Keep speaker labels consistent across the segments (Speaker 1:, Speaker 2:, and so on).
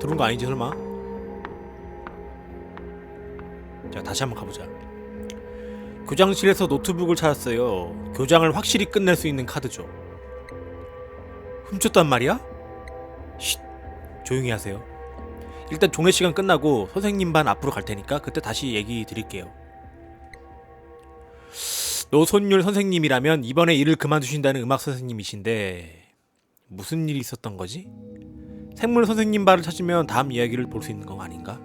Speaker 1: 들어온 거 아니지 설마? 자 다시 한번 가보자. 교장실에서 노트북을 찾았어요. 교장을 확실히 끝낼 수 있는 카드죠. 훔쳤단 말이야? 쉿, 조용히 하세요. 일단 종례 시간 끝나고 선생님 반 앞으로 갈 테니까 그때 다시 얘기 드릴게요. 노손율 선생님이라면 이번에 일을 그만두신다는 음악 선생님이신데 무슨 일이 있었던 거지? 생물 선생님 발을 찾으면 다음 이야기를 볼 수 있는 거 아닌가?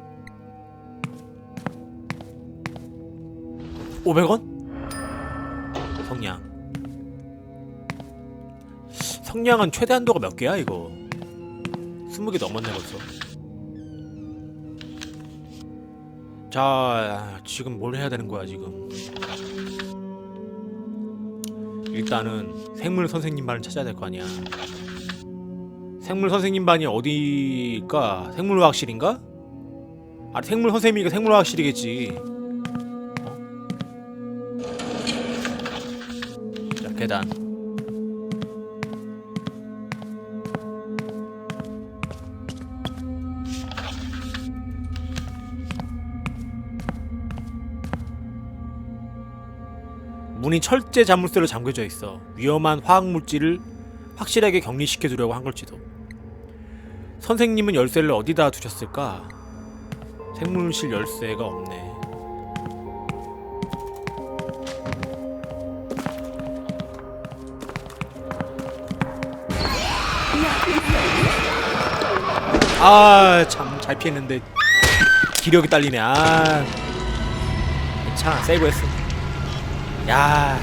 Speaker 1: 500원? 성냥. 성냥은 최대 한도가 몇 개야 이거? 20개 넘었네 벌써. 자 지금 뭘 해야 되는 거야 지금? 일단은 생물 선생님 반을 찾아야 될 거 아니야 생물 선생님 반이 어디일까? 생물화학실인가? 아 생물 선생님이니까 생물화학실이겠지 어? 자 계단 문이 철제 자물쇠로 잠겨져 있어 위험한 화학 물질을 확실하게 격리시켜 두려고 한 걸지도. 선생님은 열쇠를 어디다 두셨을까? 생물실 열쇠가 없네. 아, 참 잘 피했는데 기력이 딸리네. 아. 괜찮아. 세이브 했어. 야.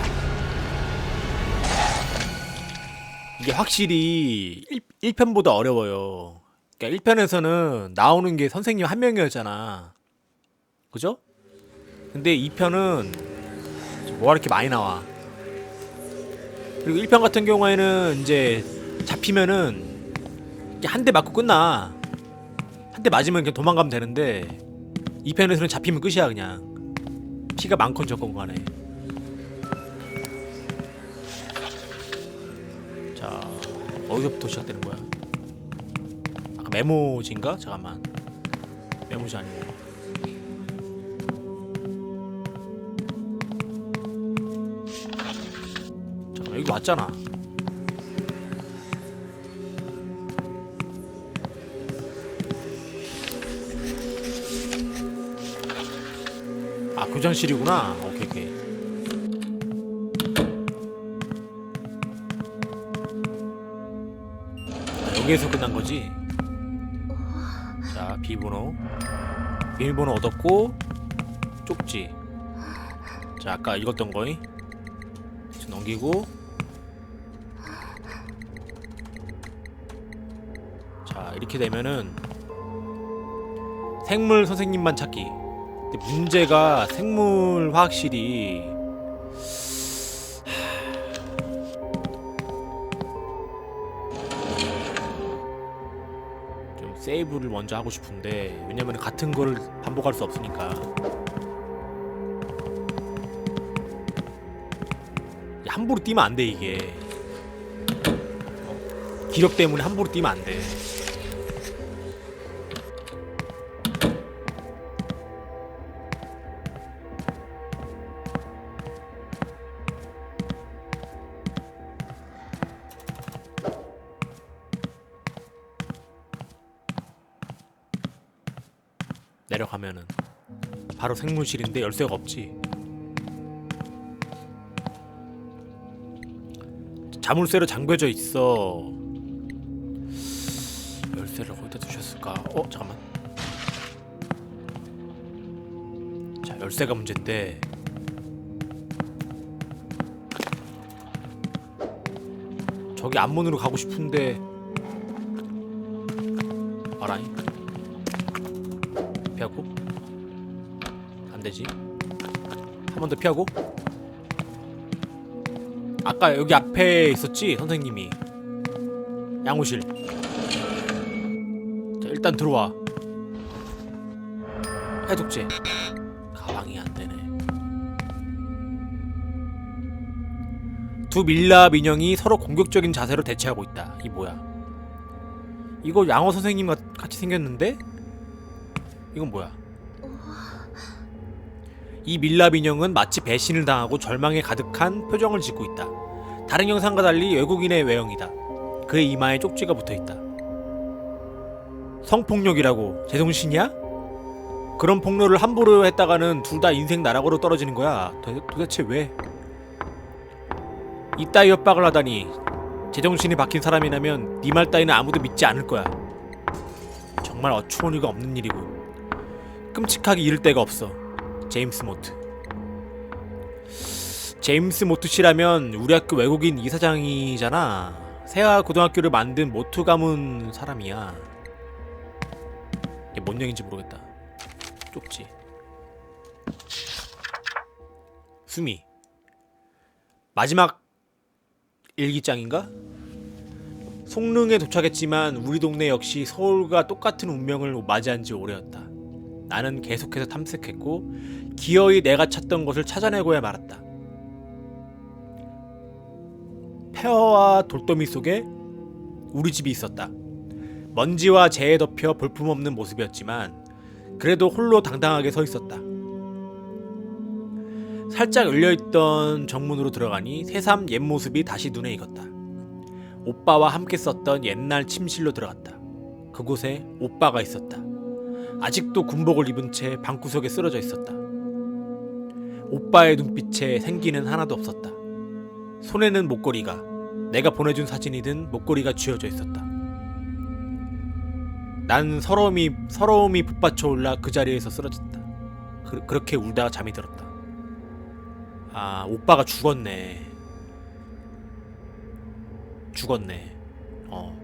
Speaker 1: 이게 확실히 1, 편보다 어려워요. 그러니까 1편에서는 나오는 게 선생님 한 명이었잖아. 그죠? 근데 2편은 뭐가 이렇게 많이 나와. 그리고 1편 같은 경우에는 이제 잡히면은 한 대 맞고 끝나. 한 대 맞으면 그냥 도망가면 되는데 2편에서는 잡히면 끝이야 그냥. 피가 많건 적건 간에. 자 어디서부터 시작되는 거야? 메모지인가? 잠깐만. 메모지 아니고 잠깐 여기 맞잖아. 아 교장실이구나. 오케이 오케이. 아, 여기에서 끝난 거지. 자, 비번호. 비밀번호 얻었고 쪽지. 자, 아까 읽었던 거이. 넘기고. 자, 이렇게 되면은 생물 선생님만 찾기. 근데 문제가 생물 화학실이 세이브를 먼저 하고 싶은데 왜냐면 같은 거를 반복할 수 없으니까 함부로 뛰면 안 돼 이게 어? 기력 때문에 함부로 뛰면 안돼 바로 생물실인데 열쇠가 없지. 자물쇠로 잠겨져 있어. 열쇠를 어디다 두셨을까? 어 잠깐만. 자 열쇠가 문제인데. 저기 앞문으로 가고 싶은데. 알아잉? 안 되지? 한 번 더 피하고? 아까 여기 앞에 있었지 선생님이. 양호실. 자 일단 들어와. 해독제. 가방이 안 되네. 두 밀랍 인형이 서로 공격적인 자세로 대치하고 있다. 이 뭐야? 이거 양호 선생님 같- 같이 생겼는데? 이건 뭐야? 이 밀랍 인형은 마치 배신을 당하고 절망에 가득한 표정을 짓고 있다. 다른 영상과 달리 외국인의 외형이다. 그의 이마에 쪽지가 붙어 있다. 성폭력이라고 제정신이야? 그런 폭로를 함부로 했다가는 둘 다 인생 나락으로 떨어지는 거야. 도, 도대체 왜? 이따위 협박을 하다니 제정신이 박힌 사람이라면 네 말 따위는 아무도 믿지 않을 거야. 정말 어처구니가 없는 일이군. 끔찍하게 이를 데가 없어. 제임스 모트. 제임스 모트 씨라면 우리 학교 외국인 이사장이잖아. 세아 고등학교를 만든 모트 가문 사람이야. 이게 뭔 얘기인지 모르겠다. 쪽지. 수미. 마지막 일기장인가? 송릉에 도착했지만 우리 동네 역시 서울과 똑같은 운명을 맞이한 지 오래였다. 나는 계속해서 탐색했고 기어이 내가 찾던 것을 찾아내고야 말았다. 폐허와 돌더미 속에 우리 집이 있었다. 먼지와 재에 덮여 볼품없는 모습이었지만 그래도 홀로 당당하게 서 있었다. 살짝 열려있던 정문으로 들어가니 새삼 옛 모습이 다시 눈에 익었다. 오빠와 함께 썼던 옛날 침실로 들어갔다. 그곳에 오빠가 있었다. 아직도 군복을 입은 채 방구석에 쓰러져 있었다. 오빠의 눈빛에 생기는 하나도 없었다. 손에는 목걸이가 내가 보내준 사진이든 목걸이가 쥐어져 있었다. 난 서러움이 서러움이 북받쳐 올라 그 자리에서 쓰러졌다. 그, 그렇게 울다가 잠이 들었다. 아 오빠가 죽었네. 죽었네. 어.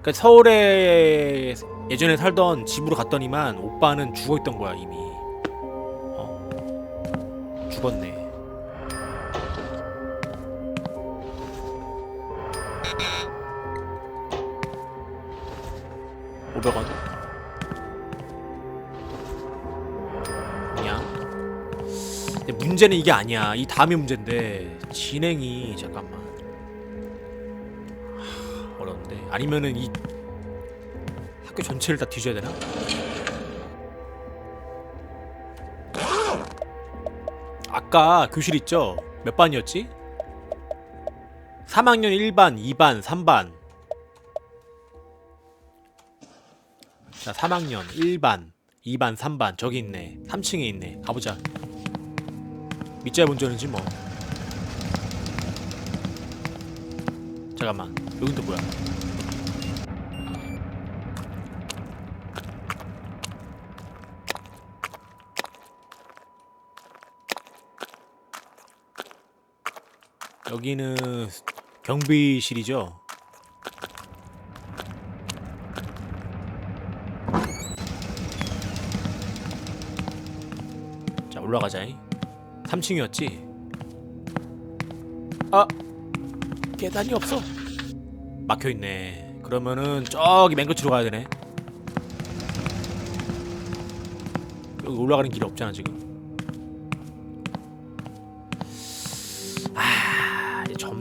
Speaker 1: 그러니까 서울에 예전에 살던 집으로 갔더니만 오빠는 죽어 있던 거야 이미. 어. 죽었네. 오백 원. 그냥. 근데 문제는 이게 아니야. 이 다음이 문제인데 진행이 잠깐만. 하, 어려운데. 아니면은 이 학교 전체를 다 뒤져야 되나? 아까 교실 있죠? 몇 반이었지? 3학년 1반, 2반, 3반. 자, 3학년 1반, 2반, 3반. 저기 있네. 3층에 있네. 가보자. 밑자 본전이지 뭐. 잠깐만. 여긴 또 뭐야? 여기는 경비실이죠. 자 올라가자. 3층이었지. 아 계단이 없어. 막혀 있네. 그러면은 저기 맨 끝으로 가야 되네. 여기 올라가는 길이 없잖아 지금.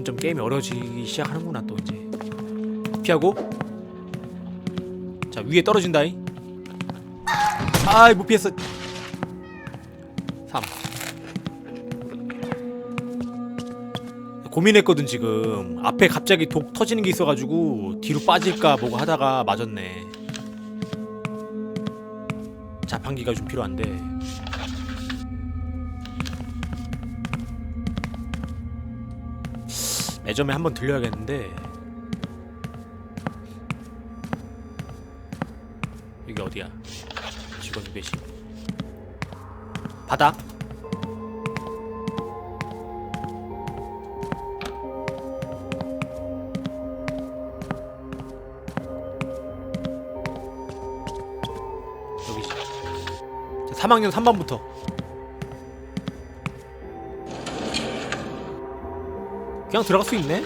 Speaker 1: 점점 게임이 어려지기 시작하는구나 또 이제. 피하고. 자 위에 떨어진다잉. 아이 못 피했어. 3 고민했거든 지금 앞에 갑자기 독 터지는 게 있어가지고 뒤로 빠질까 뭐고 하다가 맞았네 자판기가 좀 필요한데 매점에 한번 들려야겠는데. 여기 어디야? 직원 배신. 바다 여기지 자, 3학년 3반부터 그냥 들어갈 수 있네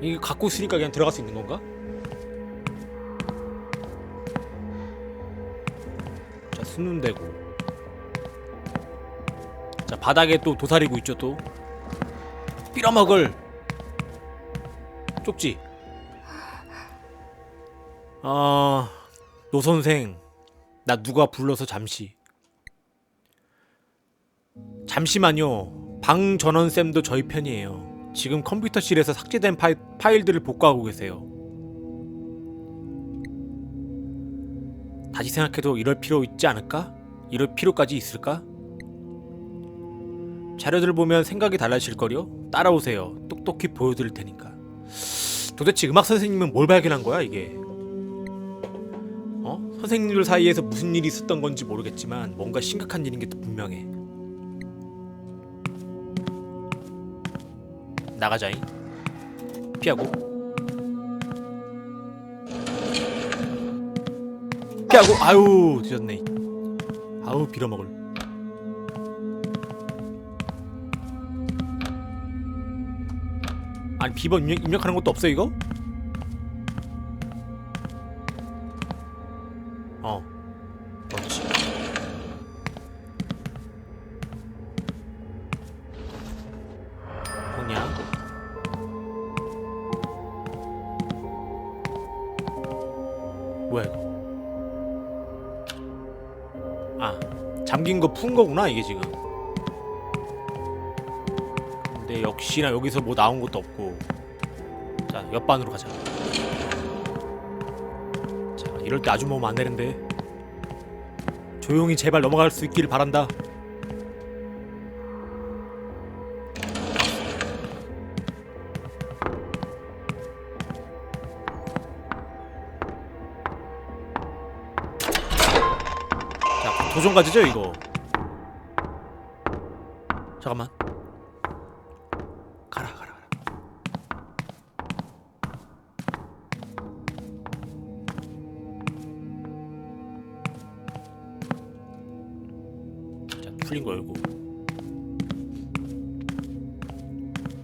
Speaker 1: 이거 갖고 있으니까 그냥 들어갈 수 있는 건가? 자 숨는 데고 자 바닥에 또 도사리고 있죠 또 빌어먹을 쪽지. 아, 노 선생, 나 누가 불러서 잠시. 잠시만요. 방 전원 쌤도 저희 편이에요. 지금 컴퓨터실에서 삭제된 파일, 파일들을 복구하고 계세요. 다시 생각해도 이럴 필요 있지 않을까? 이럴 필요까지 있을까? 자료들 보면 생각이 달라질걸요? 따라오세요. 똑똑히 보여드릴 테니까. 도대체 음악 선생님은 뭘 발견한 거야 이게? 어? 선생님들 사이에서 무슨 일이 있었던 건지 모르겠지만 뭔가 심각한 일인 게 분명해. 나가자잉. 피하고. 피하고. 아유 뒤졌네. 아우 빌어먹을. 아니 비번 입력, 입력하는 것도 없어 이거? 푼 거구나 이게 지금. 근데 역시나 여기서 뭐 나온 것도 없고. 자 옆반으로 가자. 자 이럴 때 아주 몸안 되는데. 조용히 제발 넘어갈 수 있기를 바란다. 자 도전 가지죠 이거 잠깐만. 가라 가라 가라. 자 풀린 거 열고.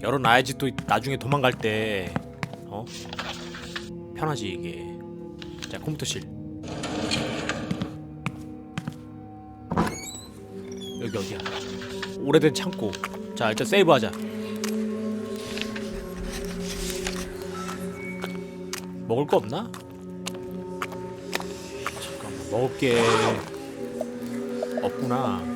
Speaker 1: 열어놔야지 또 나중에 도망갈 때 어? 편하지 이게. 자 컴퓨터실. 여기 어디야 오래된 창고. 자 일단 세이브하자. 먹을 거 없나? 잠깐만 먹을 게 없구나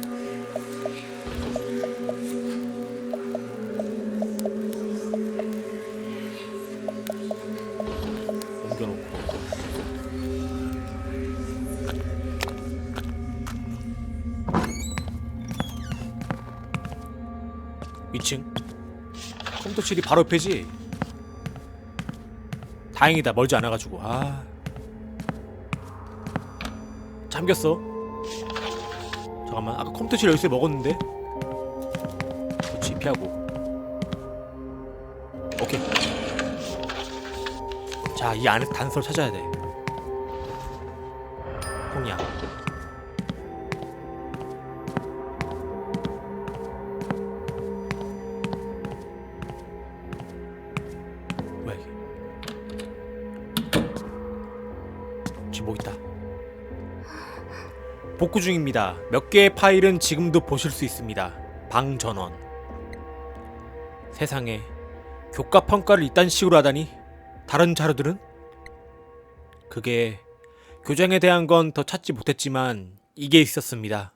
Speaker 1: 2층. 컴퓨터실이 바로 옆이지? 다행이다. 멀지 않아가지고. 아. 잠겼어. 잠깐만. 아까 컴퓨터실 열쇠 먹었는데? 그렇지 피하고. 오케이. 자 이 안에 단서를 찾아야 돼 복구 중입니다. 몇 개의 파일은 지금도 보실 수 있습니다. 방 전원. 세상에 교과 평가를 이딴 식으로 하다니? 다른 자료들은? 그게 교장에 대한 건 더 찾지 못했지만 이게 있었습니다.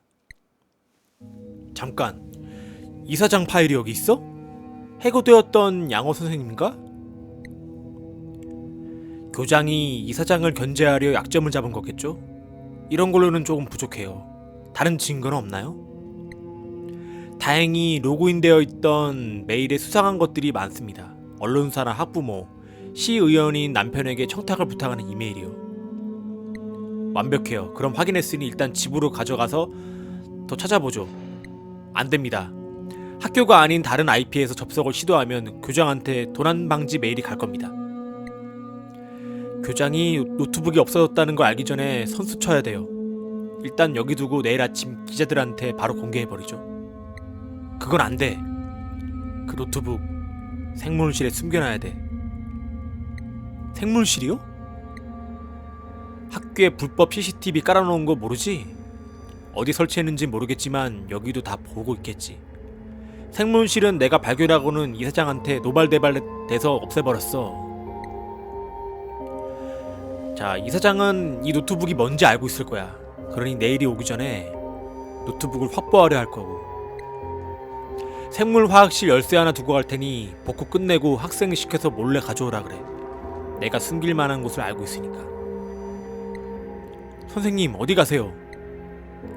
Speaker 1: 잠깐. 이사장 파일이 여기 있어? 해고되었던 양호 선생님인가? 교장이 이사장을 견제하려 약점을 잡은 거겠죠? 이런 걸로는 조금 부족해요. 다른 증거는 없나요? 다행히 로그인되어 있던 메일에 수상한 것들이 많습니다. 언론사나 학부모, 시의원인 남편에게 청탁을 부탁하는 이메일이요. 완벽해요. 그럼 확인했으니 일단 집으로 가져가서 더 찾아보죠. 안 됩니다. 학교가 아닌 다른 IP에서 접속을 시도하면 교장한테 도난 방지 메일이 갈 겁니다. 교장이 노트북이 없어졌다는 걸 알기 전에 선수 쳐야 돼요. 일단 여기 두고 내일 아침 기자들한테 바로 공개해 버리죠. 그건 안 돼. 그 노트북 생물실에 숨겨놔야 돼. 생물실이요? 학교에 불법 CCTV 깔아놓은 거 모르지? 어디 설치했는지 모르겠지만 여기도 다 보고 있겠지. 생물실은 내가 발견하고는 이사장한테 노발대발 돼서 없애버렸어. 자, 이 사장은 이 노트북이 뭔지 알고 있을 거야. 그러니 내일이 오기 전에 노트북을 확보하려 할 거고. 생물화학실 열쇠 하나 두고 갈 테니 복구 끝내고 학생 시켜서 몰래 가져오라 그래. 내가 숨길 만한 곳을 알고 있으니까. 선생님, 어디 가세요?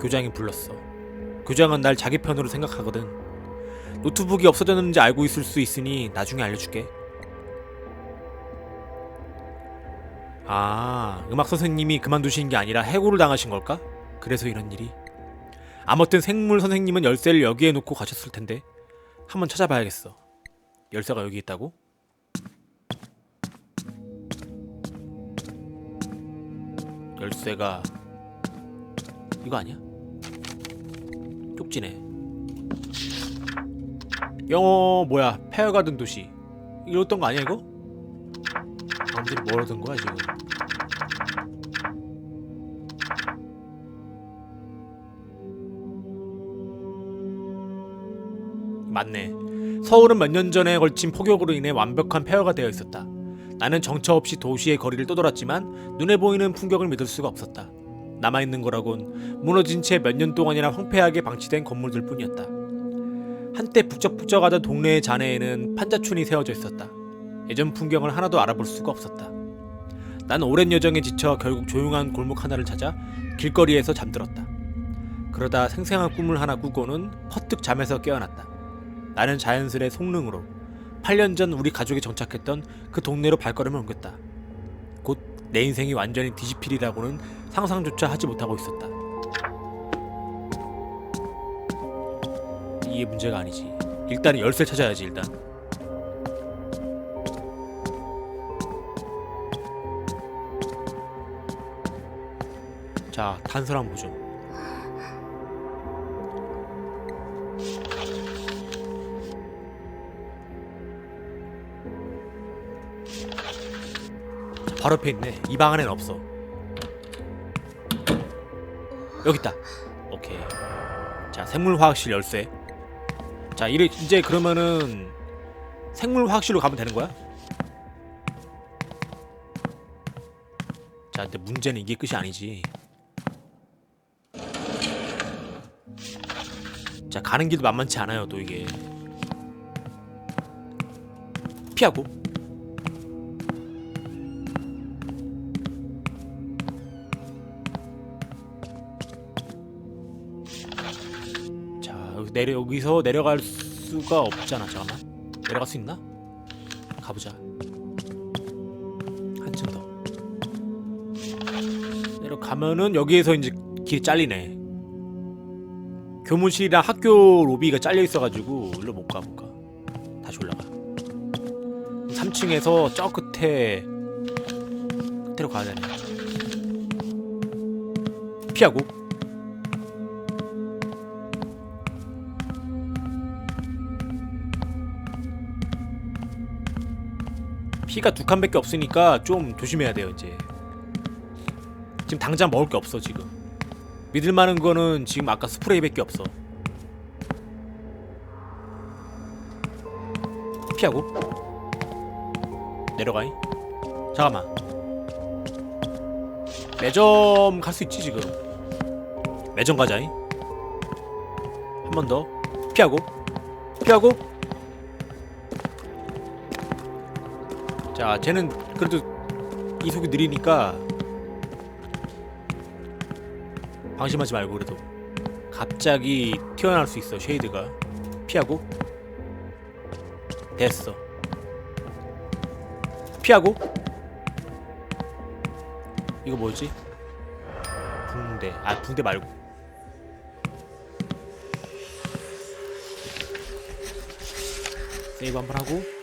Speaker 1: 교장이 불렀어. 교장은 날 자기 편으로 생각하거든. 노트북이 없어졌는지 알고 있을 수 있으니 나중에 알려줄게. 아, 음악 선생님이 그만두신 게 아니라 해고를 당하신 걸까? 그래서 이런 일이. 아무튼 생물 선생님은 열쇠를 여기에 놓고 가셨을 텐데 한번 찾아봐야겠어. 열쇠가 여기 있다고? 열쇠가 이거 아니야? 쪽지네. 영어 뭐야? 페어가든 도시. 이랬던 거 아니야 이거? 뭘 얻은 거야 지금? 맞네. 서울은 몇 년 전에 걸친 폭격으로 인해 완벽한 폐허가 되어 있었다. 나는 정처 없이 도시의 거리를 떠돌았지만 눈에 보이는 풍경을 믿을 수가 없었다. 남아있는 거라곤 무너진 채 몇 년 동안이나 황폐하게 방치된 건물들 뿐이었다. 한때 북적북적하던 동네의 잔해에는 판자촌이 세워져 있었다. 예전 풍경을 하나도 알아볼 수가 없었다. 난 오랜 여정에 지쳐 결국 조용한 골목 하나를 찾아 길거리에서 잠들었다. 그러다 생생한 꿈을 하나 꾸고는 퍼뜩 잠에서 깨어났다. 나는 자연스레 속능으로 8년 전 우리 가족이 정착했던 그 동네로 발걸음을 옮겼다. 곧 내 인생이 완전히 뒤집힐이라고는 상상조차 하지 못하고 있었다. 이게 문제가 아니지. 일단은 열쇠 찾아야지 일단. 자, 한번 보죠. 바로 옆에 있네. 이 방 안에는 없어. 여기 있다. 오케이. 자, 생물화학실 열쇠. 자, 이래 이제 그러면은 생물화학실로 가면 되는 거야? 자, 근데 문제는 이게 끝이 아니지. 자, 가는 길도 만만치 않아요, 또 이게. 피하고. 내려 여기서 내려갈 수가 없잖아. 잠깐만. 내려갈 수 있나? 가보자. 한층 더. 내려가면은 여기에서 이제 길이 잘리네. 교무실이랑 학교 로비가 잘려 있어가지고 일로 못 가볼까. 다시 올라가. 3층에서 저 끝에 끝으로 가야 되네. 피하고. 피가 두 칸밖에 없으니까 좀 조심해야 돼요 이제. 지금 당장 먹을 게 없어 지금. 믿을 만한 거는 지금 아까 스프레이밖에 없어. 피하고 내려가이. 잠깐만. 매점 갈 수 있지 지금. 매점 가자이. 한 번 더. 피하고 피하고. 자, 쟤는 그래도 이속이 느리니까 방심하지 말고 그래도 갑자기 튀어나올 수 있어 쉐이드가. 피하고. 됐어. 피하고. 이거 뭐지? 붕대. 아 붕대 말고. 세이브 한 번 하고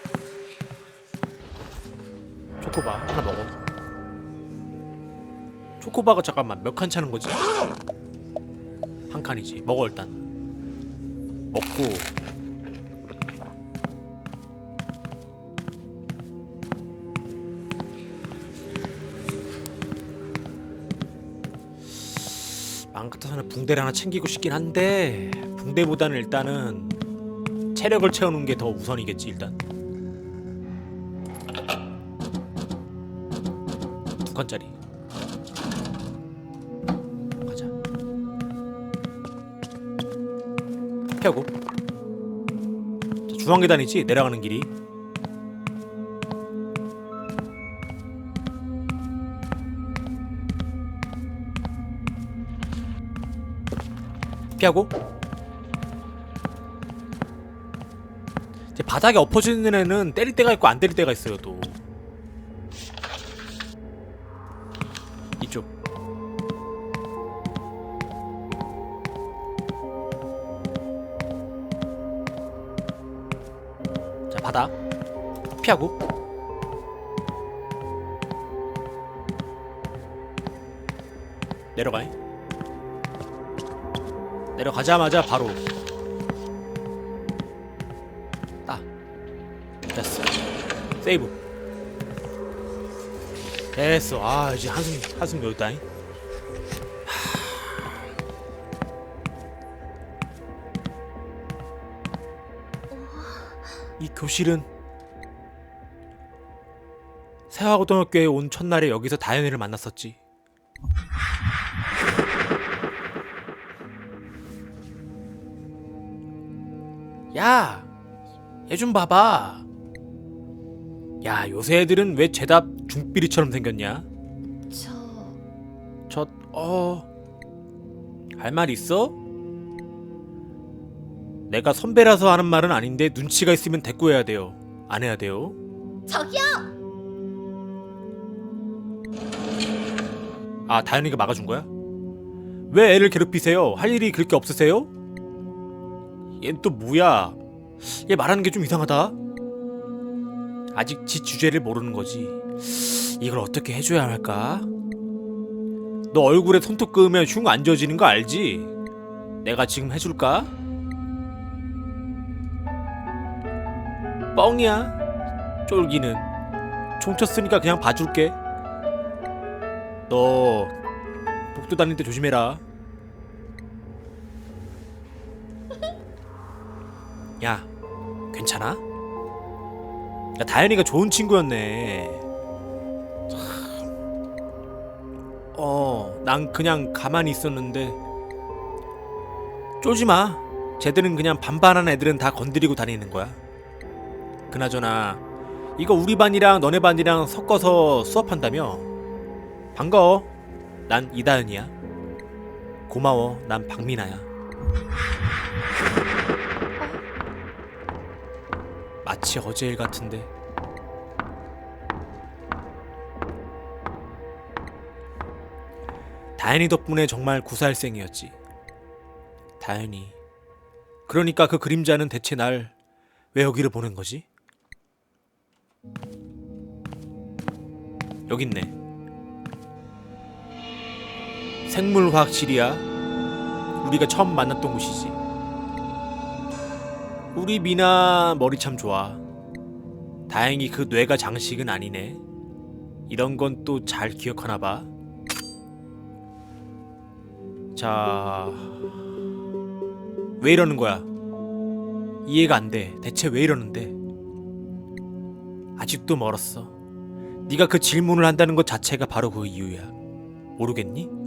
Speaker 1: 초코바 하나 먹어 초코바가 잠깐만 몇 칸 차는 거지? 한 칸이지. 먹어 일단. 먹고 마음 같아서는 붕대를 하나 챙기고 싶긴 한데 붕대보다는 일단은 체력을 채우는 게 더 우선이겠지 일단. 건짜리. 가자. 피하고. 주황계단이지? 내려가는 길이. 피하고. 바닥에 엎어지는 애는 때릴 때가 있고 안 때릴 때가 있어요 또. 피하고. 내려가 내려가자마자 바로. 딱 됐어. 세이브. 됐어. 아 이제 한숨 한숨 여기다잉. 이 교실은 세화고등학교에 온 첫날에 여기서 다현이를 만났었지. 야, 얘 좀 봐봐. 야, 요새 애들은 왜 죄다 중삐리처럼 생겼냐?
Speaker 2: 저
Speaker 1: 저, 어, 할 말 있어? 내가 선배라서 하는 말은 아닌데 눈치가 있으면 대꾸해야 돼요. 안 해야 돼요.
Speaker 2: 저기요.
Speaker 1: 아, 다현이가 막아준 거야? 왜 애를 괴롭히세요? 할 일이 그렇게 없으세요? 얜 또 뭐야? 얘 말하는 게 좀 이상하다. 아직 지 주제를 모르는 거지. 이걸 어떻게 해줘야 할까? 너 얼굴에 손톱 그으면 흉안 지워지는 거 알지? 내가 지금 해줄까? 뻥이야. 쫄기는. 총 쳤으니까 그냥 봐줄게. 너 복도 다닐 때 조심해라. 야, 괜찮아? 야, 다현이가 좋은 친구였네. 참. 어, 난 그냥 가만히 있었는데 쫄지 마. 쟤들은 그냥 반반한 애들은 다 건드리고 다니는 거야. 그나저나 이거 우리 반이랑 너네 반이랑 섞어서 수업한다며? 반가워. 난 이다현이야. 고마워. 난 박민아야. 마치 어제 일 같은데. 다현이 덕분에 정말 구사일생이었지. 다현이. 그러니까 그 그림자는 대체 날 왜 여기를 보낸 거지? 여기 있네. 생물화학실이야. 우리가 처음 만났던 곳이지. 우리 미나 머리 참 좋아. 다행히 그 뇌가 장식은 아니네. 이런 건 또 잘 기억하나 봐. 자, 왜 이러는 거야? 이해가 안 돼. 대체 왜 이러는데? 아직도 멀었어. 네가 그 질문을 한다는 것 자체가 바로 그 이유야. 모르겠니?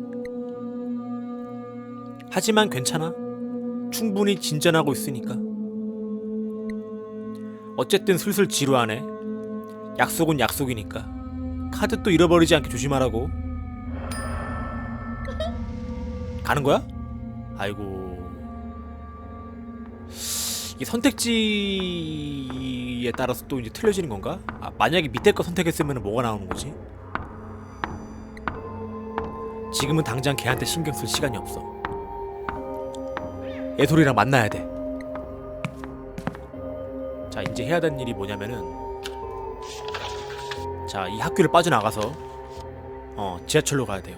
Speaker 1: 하지만 괜찮아. 충분히 진전하고 있으니까. 어쨌든 슬슬 지루하네. 약속은 약속이니까. 카드 또 잃어버리지 않게 조심하라고. 가는 거야? 아이고. 이 선택지에 따라서 또 이제 틀려지는 건가? 아, 만약에 밑에 거 선택했으면 뭐가 나오는 거지? 지금은 당장 걔한테 신경 쓸 시간이 없어. 애솔이랑 만나야 돼. 자, 이제 해야 되는 일이 뭐냐면은 자, 이 학교를 빠져나가서 어, 지하철로 가야 돼요.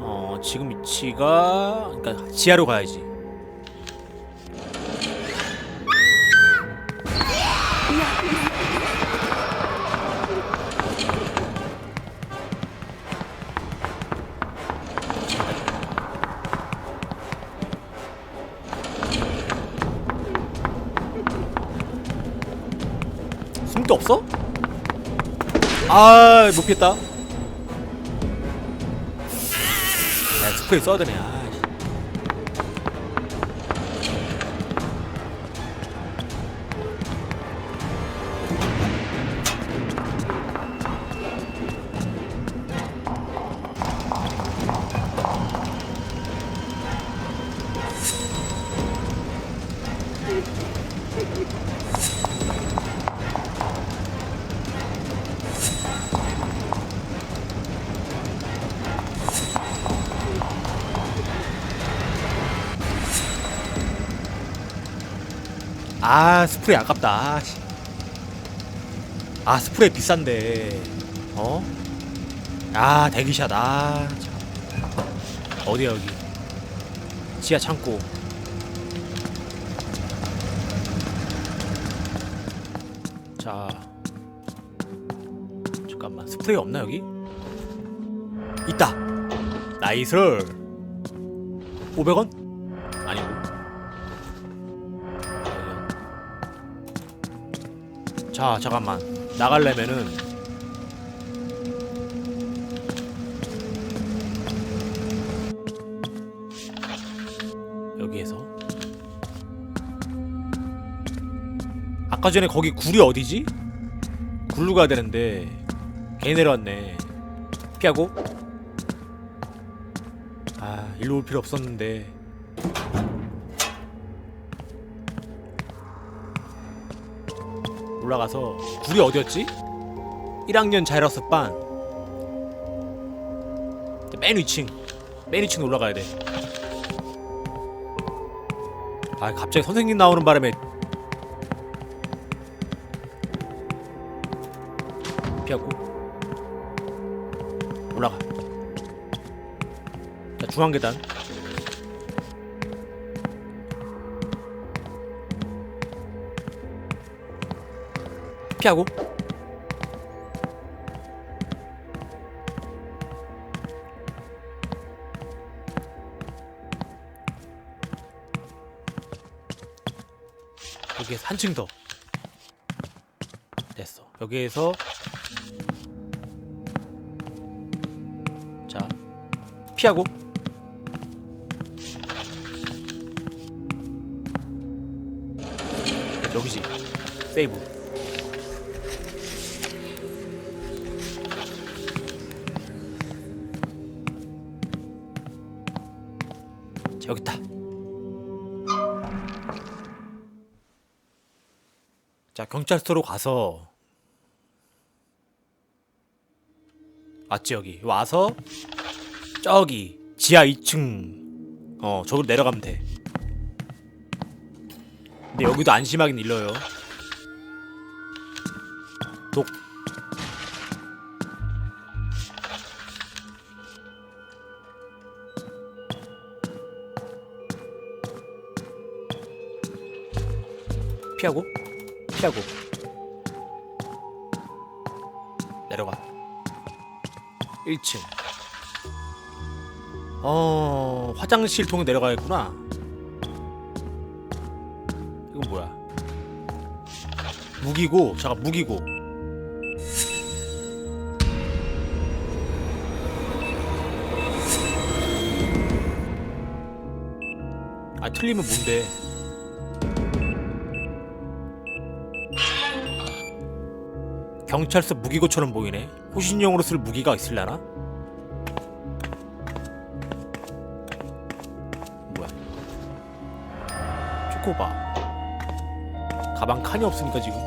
Speaker 1: 어, 지금 위치가 그러니까 지하로 가야지. 없어? 아, 못 피했다. 야, 스프레이 써야 되네. 아, 아 스프레이 아깝다 아, 씨. 아 스프레이 비싼데 어? 아 대기샷 아 참. 어디야 여기 지하 창고 자 잠깐만 스프레이 없나 여기? 있다 나이스 500원? 자 잠깐만. 나가려면은 여기에서? 아까 전에 거기 굴이 어디지? 굴로 가야 되는데 괜히 내려왔네. 피하고. 아 일로 올 필요 없었는데 올라가서 굴이 어디였지? 1학년 자이러스 반. 맨 위층. 맨 위층 올라가야 돼. 아, 갑자기 선생님 나오는 바람에 피하고 올라가. 자, 중앙 계단. 피하고. 여기에서 한층 더. 됐어. 여기에서 자 피하고. 여기지. 세이브 경찰서로 가서 맞지 여기 와서 저기 지하 2층 어 저기로 내려가면 돼. 근데 여기도 안심하긴 일러요. 독 피하고 피하고. 내려가. 1층. 어 화장실 통해 내려가겠구나. 이건 뭐야? 무기고 잠깐 무기고. 아 틀리면 뭔데 경찰서 무기고처럼 보이네. 호신용으로 쓸 무기가 있을라나? 뭐야? 초코바. 가방 칸이 없으니까 지금.